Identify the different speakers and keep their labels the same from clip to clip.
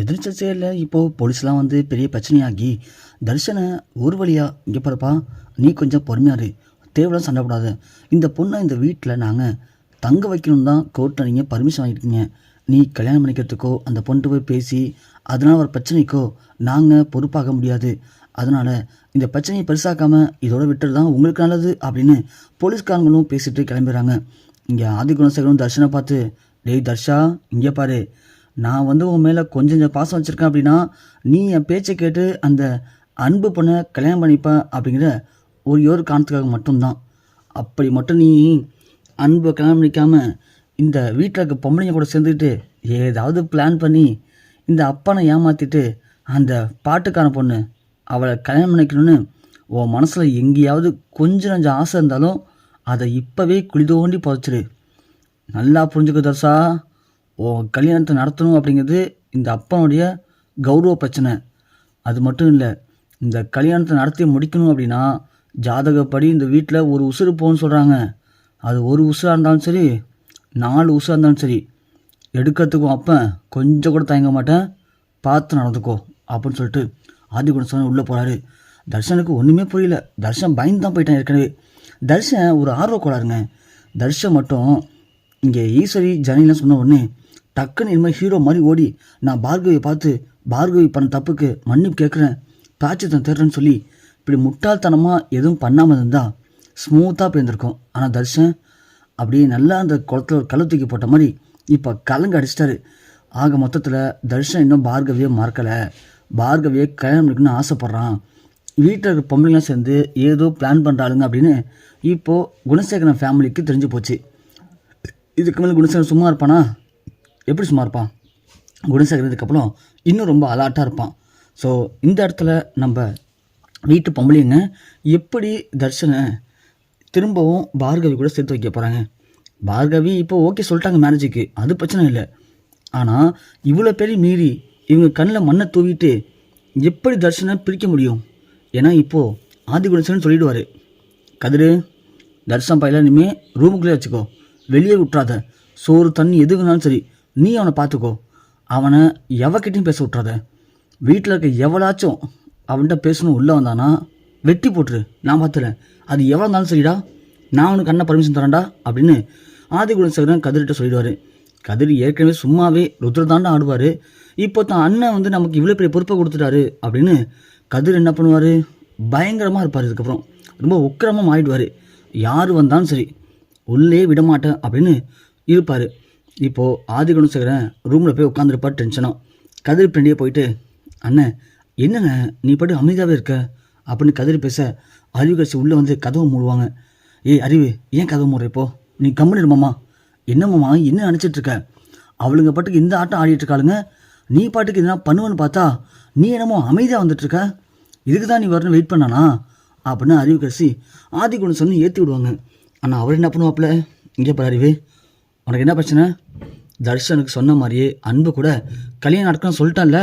Speaker 1: எதிர்ச்சையில் இப்போது போலீஸ்லாம் வந்து பெரிய பிரச்சனையாகி தர்ஷனை ஒரு வழியா இங்கே பாருப்பா நீ கொஞ்சம் பொறுமையாரு தேவையில்லாம் சண்டை போடாத. இந்த பொண்ணை இந்த வீட்டில் நாங்கள் தங்க வைக்கணும் தான் கோர்ட்டில் நீங்கள் பர்மிஷன் வாங்கியிருக்கீங்க. நீ கல்யாணம் பண்ணிக்கிறதுக்கோ அந்த பொண்ணு போய் பேசி அதனால் ஒரு பிரச்சனைக்கோ நாங்கள் பொறுப்பாக முடியாது. அதனால் இந்த பிரச்சனையை பெருசாக்காமல் இதோட விட்டுறது தான் உங்களுக்கு நல்லது அப்படின்னு போலீஸ்காரங்களும் பேசிட்டு கிளம்பிடுறாங்க. இங்கே ஆதி குணசேகரும் தர்ஷனை பார்த்து டேய் தர்ஷா இங்கே பாரு. நான் வந்து உன் மேலே கொஞ்சம் பாசம் வச்சுருக்கேன் அப்படின்னா நீ என் பேச்சை கேட்டு அந்த அன்பு பொண்ணை கல்யாணம் பண்ணிப்ப அப்படிங்கிற ஒரே ஒரு காரணத்துக்காக மட்டும்தான். அப்படி மட்டும் நீ அன்பை கல்யாணம் பண்ணிக்காமல் இந்த வீட்டில் இருக்க பொம்பளைங்க கூட சேர்ந்துக்கிட்டு ஏதாவது பிளான் பண்ணி இந்த அப்பனை ஏமாற்றிட்டு அந்த பாட்டுக்கான பொண்ணு அவளை கல்யாணம் பண்ணிக்கணும்னு உன் மனசில் எங்கேயாவது கொஞ்சம் கொஞ்சம் ஆசை இருந்தாலும் அதை இப்போவே குழி தோண்டி புதைச்சிரு நல்லா புரிஞ்சுக்க தர்சா கல்யாணத்தை நடத்தணும் அப்படிங்கிறது இந்த அப்பனுடைய கௌரவ பிரச்சனை. அது மட்டும் இல்லை இந்த கல்யாணத்தை நடத்தி முடிக்கணும் அப்படின்னா ஜாதகப்படி இந்த வீட்டில் ஒரு உசுறு போகணும்னு சொல்கிறாங்க அது ஒரு உசுராக இருந்தாலும் சரி நாலு உசுராக இருந்தாலும் சரி எடுக்கிறதுக்கும் அப்போ கொஞ்சம் கூட தயங்க மாட்டேன். பார்த்து நடந்துக்கோ அப்படின்னு சொல்லிட்டு ஆதிகுணசன் உள்ளே போகிறாரு தர்ஷனுக்கு ஒன்றுமே புரியல. தர்ஷன் பயந்து தான் போயிட்டான் ஏற்கனவே. தர்ஷன் ஒரு ஆர்வ கோளாறுங்க தர்ஷன் மட்டும் இங்கே ஈஸ்வரி ஜனிலாம் சொன்ன உடனே டக்குன்னு இனிமேல் ஹீரோ மாதிரி ஓடி நான் பார்கவியை பார்த்து பார்கவி பண்ண தப்புக்கு மன்னிப்பு கேட்குறேன் பிராச்சித்தம் தேடுறேன்னு சொல்லி இப்படி முட்டாள்தனமாக எதுவும் பண்ணாமல் இருந்தால் ஸ்மூத்தாக போயிருந்திருக்கும் ஆனால் தர்ஷன் அப்படியே நல்லா அந்த குளத்துல ஒரு தூக்கி போட்ட மாதிரி இப்போ கலங்க அடிச்சிட்டாரு. ஆக மொத்தத்தில் தர்ஷன் இன்னும் பார்கவியை மறக்கலை. பார்கவியை கல்யாணம் பண்ணிக்கணும்னு ஆசைப்பட்றான். வீட்டில் இருக்க பொம்பளைங்களாம் சேர்ந்து ஏதோ பிளான் பண்ணுறாளுங்க அப்படின்னு இப்போது குணசேகரன் ஃபேமிலிக்கு தெரிஞ்சு போச்சு. இதுக்கு மேலே குணசேகரன் சும்மா இருப்பானா? எப்படி சும்மா இருப்பான்? குணசேகர் இதுக்கப்புறம் இன்னும் ரொம்ப அலாட்டாக இருப்பான். ஸோ இந்த இடத்துல நம்ம வீட்டு பொம்பளைங்க எப்படி தர்ஷனை திரும்பவும் பார்கவி கூட சேர்த்து வைக்க போகிறாங்க பார்கவி இப்போ ஓகே சொல்லிட்டாங்க மேரேஜுக்கு அது பிரச்சனை இல்லை. ஆனால் இவ்வளோ பேரையும் மீறி இவங்க கண்ணில் மண்ணை தூவிட்டு எப்படி தர்ஷனை பிரிக்க முடியும்? ஏன்னா இப்போது ஆதிகுணசன் சொல்லிவிடுவார் கதிரு தர்ஷன் பையில இனிமேல் ரூமுக்குள்ளே வச்சுக்கோ. வெளியே விட்றாத சோறு தண்ணி எதுக்குனாலும் சரி நீ அவனை பார்த்துக்கோ. அவனை எவக்கிட்டையும் பேச விட்றாத வீட்டில் இருக்க எவளாச்சும் அவன்கிட்ட பேசணும் உள்ளே வந்தானா வெட்டி போட்டுரு. நான் பார்த்துறேன் அது எவ்வளோ இருந்தாலும் சரிடா. நான் அவனுக்கு அண்ணன் பர்மிஷன் தரேன்டா அப்படின்னு ஆதிகுணசேகரன் கதிர்கிட்ட சொல்லிடுவார். கதிர் ஏற்கனவே சும்மாவே ருத்ரதாண்டா ஆடுவார். இப்போ தான் அண்ணன் வந்து நமக்கு இவ்வளோ பெரிய பொறுப்பை கொடுத்துட்டாரு அப்படின்னு கதிர் என்ன பண்ணுவார்? பயங்கரமாக இருப்பார் இதுக்கப்புறம். ரொம்ப உக்கிரமாக மாறிடுவார். யார் வந்தாலும் சரி. உள்ளே விடமாட்டேன் அப்படின்னு இருப்பார். இப்போது ஆதிகுணசேகரன் ரூமில் போய் உட்காந்துருப்பார் டென்ஷனாக கதிர் பின்னாடியே போயிட்டு அண்ணன் என்னங்க நீ பாட்டு அமைதியாகவே இருக்க? அப்படின்னு கதிர் பேச அறிவு கட்சி உள்ளே வந்து கதவை மூடுவாங்க. ஏய் அறிவு ஏன் கதவை மூடுற இப்போ? நீ கம்முன்னு என்னம்மாமா என்ன நினச்சிட்டு இருக்க? அவளுங்க பாட்டுக்கு இந்த ஆட்டம் ஆடிட்டுருக்காளுங்க நீ பாட்டுக்கு இதெல்லாம் பண்ணுவேன்னு பார்த்தா நீ என்னமோ அமைதியாக வந்துட்டுருக்க இதுக்கு தான் நீ வரணும் வெயிட் பண்ணானா? அப்படின்னு அறிவு கட்சி ஆதி குணம் ஏற்றி விடுவாங்க. ஆனால் அவர் என்ன பண்ணுவாப்புல? இங்கே பாரு அறிவு. உனக்கு என்ன பிரச்சனை? தர்ஷனுக்கு சொன்ன மாதிரியே அன்பு கூட கல்யாணம் நடக்கணும்னு சொல்லிட்டான்ல?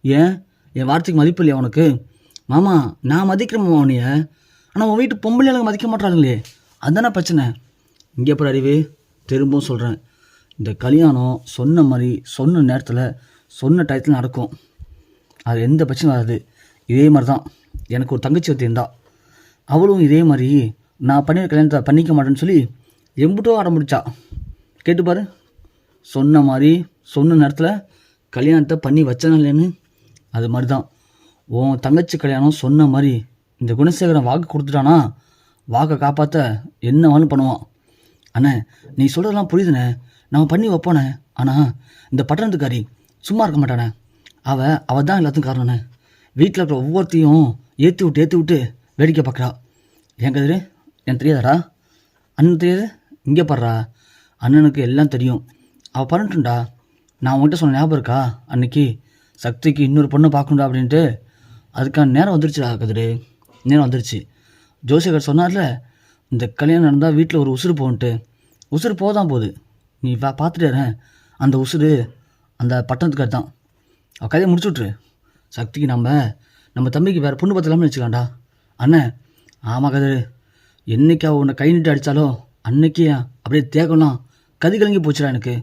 Speaker 1: ஏன்? என் வார்த்தைக்கு மதிப்பு இல்லையா உனக்கு? மாமா நான் மதிக்கிறேன் மாமா உன்னைய. ஆனால் உன் வீட்டு பொம்பளைகளுக்கு மதிக்க மாட்டாங்களே அதுதானே பிரச்சனை? இங்கே பாரு அறிவு. திரும்பவும் சொல்கிறேன் இந்த கல்யாணம் சொன்ன மாதிரி சொன்ன நேரத்தில் சொன்ன டயத்தில் நடக்கும். அது எந்த பிரச்சனையும் வராது. இதே மாதிரி தான் எனக்கு ஒரு தங்கச்சி ஒருத்தி இருந்தா. அவளும் இதே மாதிரி நான் பண்ணிய கல்யாணத்தை பண்ணிக்க மாட்டேன்னு சொல்லி எம்புட்டோ ஆரம்பிச்சா. முடிச்சா கேட்டு பாரு. சொன்ன மாதிரி சொன்ன நேரத்தில் கல்யாணத்தை பண்ணி வச்சனாலேன்னு அது மாதிரி தான் உன் தங்கச்சி கல்யாணம் சொன்ன மாதிரி இந்த குணசேகரன் வாக்கு கொடுத்துட்டானா? வாக்கை காப்பாற்ற என்ன வேணும் பண்ணுவான். அண்ணே நீ சொல்கிறதெல்லாம் புரியுதுண்ணே. நம்ம பண்ணி வைப்போண்ணே. ஆனால் இந்த பட்டணத்துக்காரி சும்மா இருக்க மாட்டானே. அவள் அவள் தான் எல்லாத்துக்கும் காரணண்ணே வீட்டில் இருக்கிற ஒவ்வொருத்தையும் ஏற்றி விட்டு ஏற்றி விட்டு வேடிக்கை பார்க்குறா. என் கதிரு? எனக்கு தெரியாதாடா அண்ணன் தெரியாது? இங்கே பாடுறா அண்ணனுக்கு எல்லாம் தெரியும். அவள் பண்ணட்டும்டா நான் உன்கிட்ட சொன்ன ஞாபகம் இருக்கா? அன்னைக்கு சக்திக்கு இன்னொரு பொண்ணை பார்க்கணும்டா அப்படின்ட்டு அதுக்கான நேரம் வந்துருச்சுடா கதிரு. நேரம் வந்துருச்சு. ஜோசியகர் சொன்னார்ல இந்த கல்யாணம் நடந்தால் வீட்டில் ஒரு உசுறு போகன்ட்டு உசுறு போதான் போகுது நீ வா பார்த்துட்டு அந்த உசுறு அந்த பட்டணத்துக்கார் தான். அவள் கதையை முடிச்சுட்ரு சக்திக்கு நம்ம நம்ம தம்பிக்கு வேறு பொண்ணு பார்த்துலாம்னு வச்சுக்கலாம்டா அண்ணன் ஆமாம் கதிரு. என்னைக்கு அவள் உன்னை கை நீட்டு அடித்தாலோ அன்னைக்கு அப்படியே தேகலாம் கதி கலங்கி போச்சுடா எனக்கு.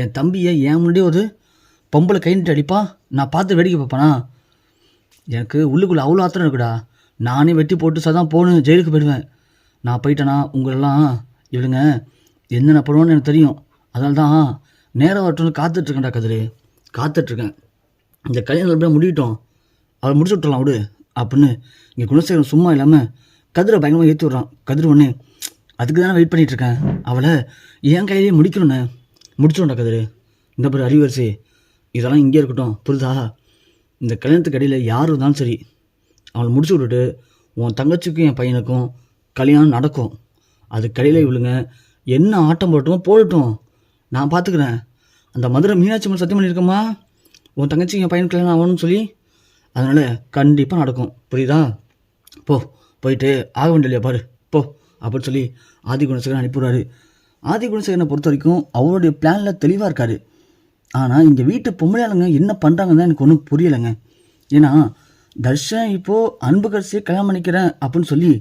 Speaker 1: என் தம்பியை என் முன்னாடியே ஒரு பொம்பளை கை நிட்டு அடிப்பா நான் பார்த்து வேடிக்கை பார்ப்பேனா? எனக்கு உள்ளுக்குள்ளே அவ்வளோ ஆத்திரம் இருக்குடா. நானே வெட்டி போட்டு சதான் போகணும் ஜெயிலுக்கு போயிடுவேன். நான் போயிட்டேனா உங்களெல்லாம் இவளுங்க என்னென்ன பண்ணுவோன்னு எனக்கு தெரியும். அதனால தான் நேரம் வரட்டும்னு காத்துட்ருக்கேன்டா கதிரு. காத்துட்ருக்கேன். இந்த கல்யாணம் எப்படியா முடியட்டும் அவளை முடிச்சு விட்டுலாம் விடு. அப்படின்னு இங்கே குணசேகரன் சும்மா இல்லாமல் கதிரை பயங்கரமாக ஏற்றி விட்றான். கதிர் ஒன்று அதுக்கு தானே வெயிட் பண்ணிட்டு இருக்கேன். அவளை என் கையிலேயே முடிக்கணுண்ணே முடிச்சிடும்டா கதிரு. இந்த பிறகு அறிவரிசி. இதெல்லாம் இங்கே இருக்கட்டும். புரிதா? இந்த கல்யாணத்துக்கு இடையில் யார் இருந்தாலும் சரி அவளை முடிச்சு விட்டுட்டு உன் தங்கச்சிக்கும் என் பையனுக்கும் கல்யாணம் நடக்கும். அது கடையில் இவளுங்க என்ன ஆட்டம் போட்டுமோ போடட்டும். நான் பார்த்துக்கிறேன் அந்த மதுரை மீனாட்சி அம்மன் சத்தியம் பண்ணியிருக்கம்மா உன் தங்கச்சி என் பையன் கல்யாணம் ஆகணும்னு சொல்லி? அதனால் கண்டிப்பாக நடக்கும். புரியுதா? போ. போயிட்டு ஆக வேண்டிய பாரு. போ அப்படின்னு சொல்லி ஆதி குணசேகரன் அனுப்பிவிடுறாரு. ஆதி குணசேகரனை பொறுத்த வரைக்கும் அவருடைய பிளானில் தெளிவாக இருக்கார். ஆனால் இந்த வீட்டு பொம்பளையாளுங்க என்ன பண்ணுறாங்கன்னு தான் எனக்கு ஒன்றும் புரியலைங்க. ஏன்னா தர்ஷன் இப்போது அன்பு கடைசியை கல்யாணம் பண்ணிக்கிறேன் அப்படின்னு சொல்லி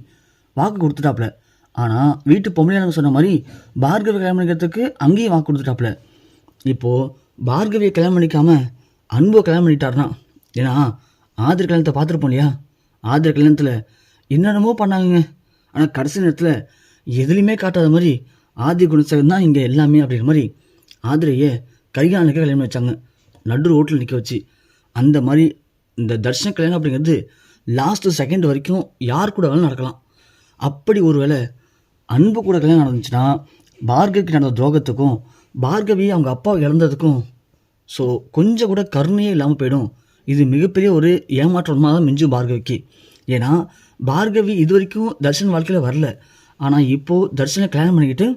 Speaker 1: வாக்கு கொடுத்துட்டாப்புல. ஆனால் வீட்டு பொம்பளையாளுங்க சொன்ன மாதிரி பார்கவி கல்யாணம் பண்ணிக்கிறதுக்கு அங்கேயும் வாக்கு கொடுத்துட்டாப்புல. இப்போது பார்கவியை கல்யாணம் பண்ணிக்காமல் அன்பை கல்யாணம் பண்ணிட்டாருனா ஏன்னா ஆதிர் கல்யாணத்தை பார்த்துருப்போம் இல்லையா? ஆதிர் கல்யாணத்தில் என்னென்னமோ பண்ணாங்க ஆனால் கடைசி நேரத்தில் எதுலேயுமே காட்டாத மாதிரி ஆதி குணசேகரன் தான் இங்கே எல்லாமே அப்படிங்கிற மாதிரி ஆதிரையை கைகாலுக்கு கல்யாணம் வச்சாங்க. நடு ரோட்டில் நிற்க வச்சு. அந்த மாதிரி இந்த தர்ஷன கல்யாணம் அப்படிங்கிறது லாஸ்ட்டு செகண்ட் வரைக்கும் யார் கூட வேணாலும் நடக்கலாம். அப்படி ஒரு வேளை அன்பு கூட கல்யாணம் நடந்துச்சுன்னா பார்கவிக்கு நடந்த துரோகத்துக்கும் பார்கவி அவங்க அப்பா இழந்ததுக்கும் ஸோ கொஞ்சம் கூட கருணையே இல்லாமல் போயிடும். இது மிகப்பெரிய ஒரு ஏமாற்றமாக தான் மிஞ்சும் பார்கவிக்கு. ஏன்னா பார்கவி இது வரைக்கும் தர்ஷன் வாழ்க்கையில் வரல. ஆனால் இப்போது தர்ஷனை கல்யாணம் பண்ணிக்கிட்டு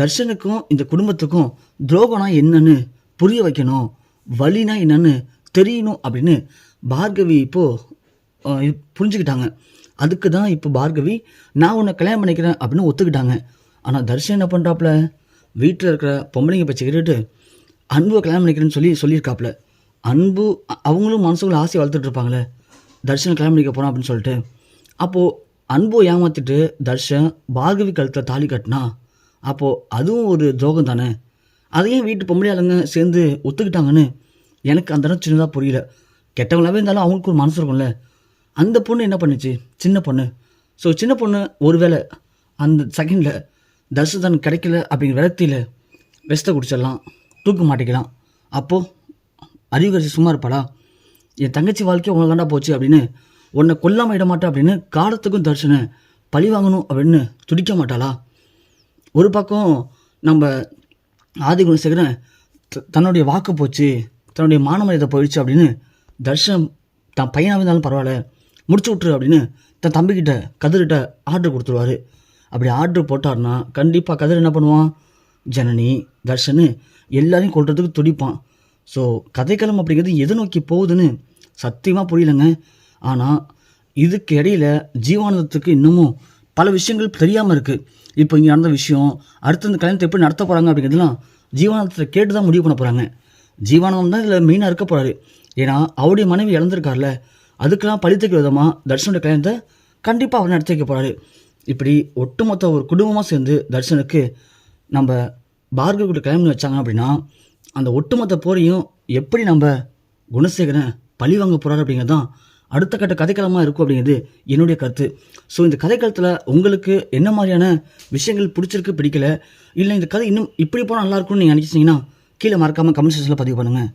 Speaker 1: தர்ஷனுக்கும் இந்த குடும்பத்துக்கும் துரோகம்னா என்னன்னு புரிய வைக்கணும் வழினா என்னன்னு தெரியணும் அப்படின்னு பார்கவி இப்போது புரிஞ்சுக்கிட்டாங்க. அதுக்கு தான் இப்போ பார்கவி நான் உன்னை கல்யாணம் பண்ணிக்கிறேன் அப்படின்னு ஒத்துக்கிட்டாங்க. ஆனால் தர்ஷன் என்ன பண்ணுறாப்புல வீட்டில் இருக்கிற பொம்பளைங்க பச்சை கேட்டுட்டு அன்பு கல்யாணம் பண்ணிக்கிறேன்னு சொல்லி சொல்லியிருக்காப்புல. அன்பு அவங்களும் மனசுக்குள்ள ஆசை வளர்த்துட்டு இருப்பாங்களே. தர்ஷன் கிளம்பிக்க பண்ணிக்க போகிறான் அப்படின்னு சொல்லிட்டு அப்போது அன்பு ஏமாத்திட்டு தர்ஷன் பார்கவி கழுத்தில் தாலி கட்டினா அப்போது அதுவும் ஒரு துரோகம் தானே? அதையும் வீட்டு பொம்பளையாளுங்க சேர்ந்து ஒத்துக்கிட்டாங்கன்னு எனக்கு அந்த இடம் சின்னதாக புரியல. கெட்டவங்களாவே இருந்தாலும் அவங்களுக்கு ஒரு மனசு இருக்கும்ல. அந்த பொண்ணு என்ன பண்ணுச்சு? சின்ன பொண்ணு. ஸோ சின்ன பொண்ணு ஒருவேளை அந்த செகண்டில் தர்ஷன் கிடைக்கல அப்படிங்கிற விரக்தியில் விஷத்தை குடிச்சிடலாம். தூக்க மாட்டிக்கலாம். அப்போது அறிவு கட்சி சும்மா இருப்பாளா? என் தங்கச்சி வாழ்க்கை உங்களை போச்சு அப்படின்னு உன்னை கொல்லாமல் விட மாட்டேன் அப்படின்னு காலத்துக்கும் தர்ஷனை பழி வாங்கணும் அப்படின்னு துடிக்க மாட்டாளா? ஒரு பக்கம் நம்ம ஆதி குணசேகரன் தன்னுடைய வாக்கு போச்சு தன்னுடைய மானமரியாதை போயிடுச்சு அப்படின்னு தர்ஷன் தான் பையனாக இருந்தாலும் பரவாயில்ல முடிச்சு விட்ரு அப்படின்னு தன் தம்பிக்கிட்ட கதிர்கிட்ட ஆர்டர் கொடுத்துருவாரு. அப்படி ஆர்டர் போட்டார்னா கண்டிப்பாக கதிர் என்ன பண்ணுவான்? ஜனனி தர்ஷனு எல்லாரையும் கொள்றதுக்கு துடிப்பான். ஸோ கதைக்களம் அப்படிங்கிறது எதை நோக்கி போகுதுன்னு சத்தியமாக புரியலங்க. ஆனால் இதுக்கு இடையில ஜீவானந்தத்துக்கு இன்னமும் பல விஷயங்கள் தெரியாமல் இருக்குது இப்போ இங்கே நடந்த விஷயம் அடுத்த இந்த கல்யாணத்தை எப்படி நடத்த போகிறாங்க அப்படிங்கிறதுலாம் ஜீவானந்தத்தை கேட்டு தான் முடிவு பண்ண போகிறாங்க ஜீவானந்தம் தான் இதில் மெயினாக இருக்க போகிறாரு ஏன்னா அவருடைய மனைவி இழந்திருக்கார்ல அதுக்கெல்லாம் பழித்துக்கிற விதமாக தர்ஷனுடைய கல்யாணத்தை கண்டிப்பாக அவர் நடத்தி வைக்க போகிறாரு இப்படி ஒட்டுமொத்த ஒரு குடும்பமாக சேர்ந்து தர்ஷனுக்கு நம்ம பார்கவ் கல்யாணம் வச்சாங்க அப்படின்னா அந்த ஒட்டுமொத்த போரையும் எப்படி நம்ம குணசேகரன் பழி வாங்க போகிறார் அப்படிங்கிறது தான் அடுத்த கட்ட கதைக்களமாக இருக்கும் அப்படிங்கிறது என்னுடைய கருத்து. ஸோ இந்த கதைக்களத்தில் உங்களுக்கு என்ன மாதிரியான விஷயங்கள் பிடிச்சிருக்கு பிடிக்கல? இல்லை இந்த கதை இன்னும் இப்படி போனால் நல்லா இருக்கும்னு நீங்கள் நினச்சிங்கன்னா கீழே மறக்காமல் கமெண்ட் செக்ஷனில் பதிவு பண்ணுங்கள்